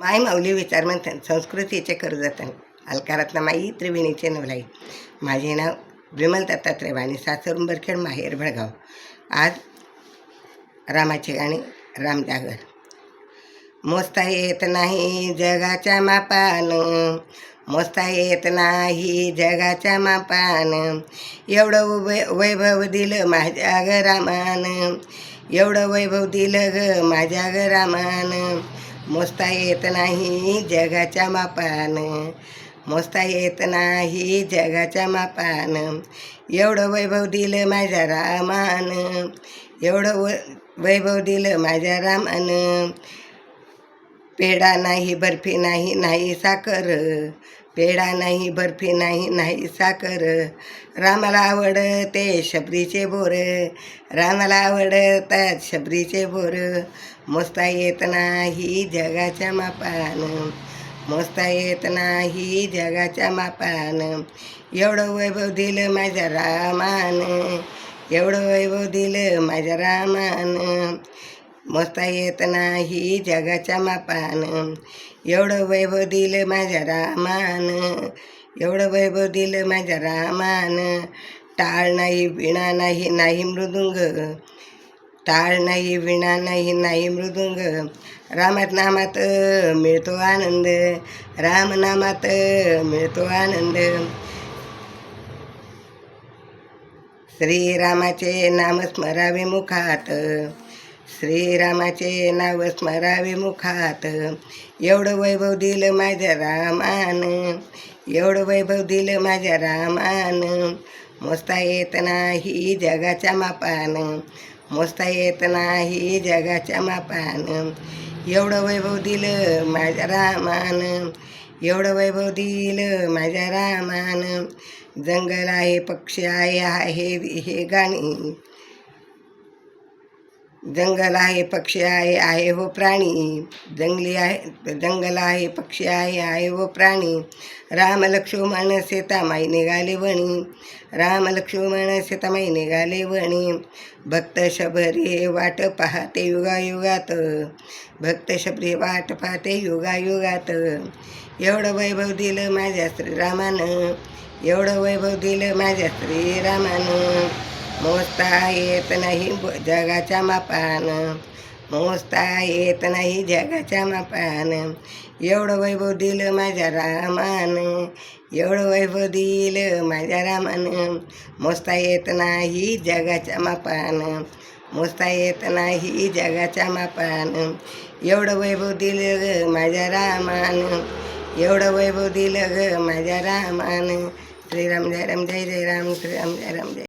माय माऊली विचारमंथन संस्कृतीचे कर्जतन. अलकारातला माई त्रिवेणीचे नवलाई. माझे नाव विमल दत्तात्रय वाणी सासर उंबरखेड माहेर भडगाव. आज रामाचे गाणे रामजागर मोजता येत नाही जगाच्या मापान मोजता येत नाही जगाच्या मापान. एवढं वै वैभव दिलं माझ्या ग रामान. एवढं वैभव दिलं ग माझ्या ग रामान. मोजता येत नाही जगाच्या मापान. मोजता येत नाही जगाच्या मापान. एवढं वैभव दिलं माझ्या रामान. एवढं व वैभव दिलं माझ्या रामान. पेढा नाही बर्फी नाही नाही साखर. पेढा नाही बर्फी नाही नाही साखर. रामाला आवडते शबरीचे बोर. रामाला आवडतात शबरीचे बोर. मोजता येत नाही जगाच्या मापान. मोजता येत नाही जगाच्या मापान. एवढं वैभव दिलं माझ्या रामान. एवढं वैभव दिलं माझ्या रामान. मोजता येत नाही जगाच्या मापान. एवढं वैभव दिलं माझ्या रामान. एवढं वैभव दिलं माझ्या रामान. टाळ नाही विणा नाही नाही मृदुंग. टाळ नाही विणा नाही नाही मृदुंग. रामात नामात मिळतो आनंद. रामनामात मिळतो आनंद. श्रीरामाचे नाम स्मरावे मुखात. श्रीरामाचे नाव स्मरावे मुखात. एवढं वैभव दिलं माझ्या रामान. एवढं वैभव दिलं माझ्या रामान. मोजता येत नाही जगाच्या मापान. मोजता येत नाही जगाच्या मापान. एवढं वैभव दिलं माझ्या रामान. एवढं वैभव दिलं माझ्या रामान. जंगल आहे पक्षी आहे आहे हे गाणी. जंगल आहे पक्षी आहे आहे हो प्राणी. जंगली आहे जंगल आहे पक्षी आहे आहे हो प्राणी. राम लक्ष्मण सीतामाई निघाले वणी. राम लक्ष्मण सीतामाई निघाले वणी. भक्त शबरी वाट पाहते युगायुगात. भक्त शबरी वाट पाहते युगायुगात. एवढं वैभव दिलं माझ्या श्रीरामानं. एवढं वैभव दिलं माझ्या श्रीरामानं. मोजता येत नाही जगाच्या मापान. मोजता येत नाही जगाच्या मापान. एवढं वैभव दिलं माझ्या रामान. एवढं वैभव दिलं माझ्या रामान. मोजता येत नाही जगाच्या मापान. मोजता येत नाही जगाच्या मापान. एवढं वैभव दिलं ग माझ्या रामान. एवढं वैभव दिलं ग माझ्या रामान. श्रीराम जय राम जय जय राम श्रीराम जय राम जय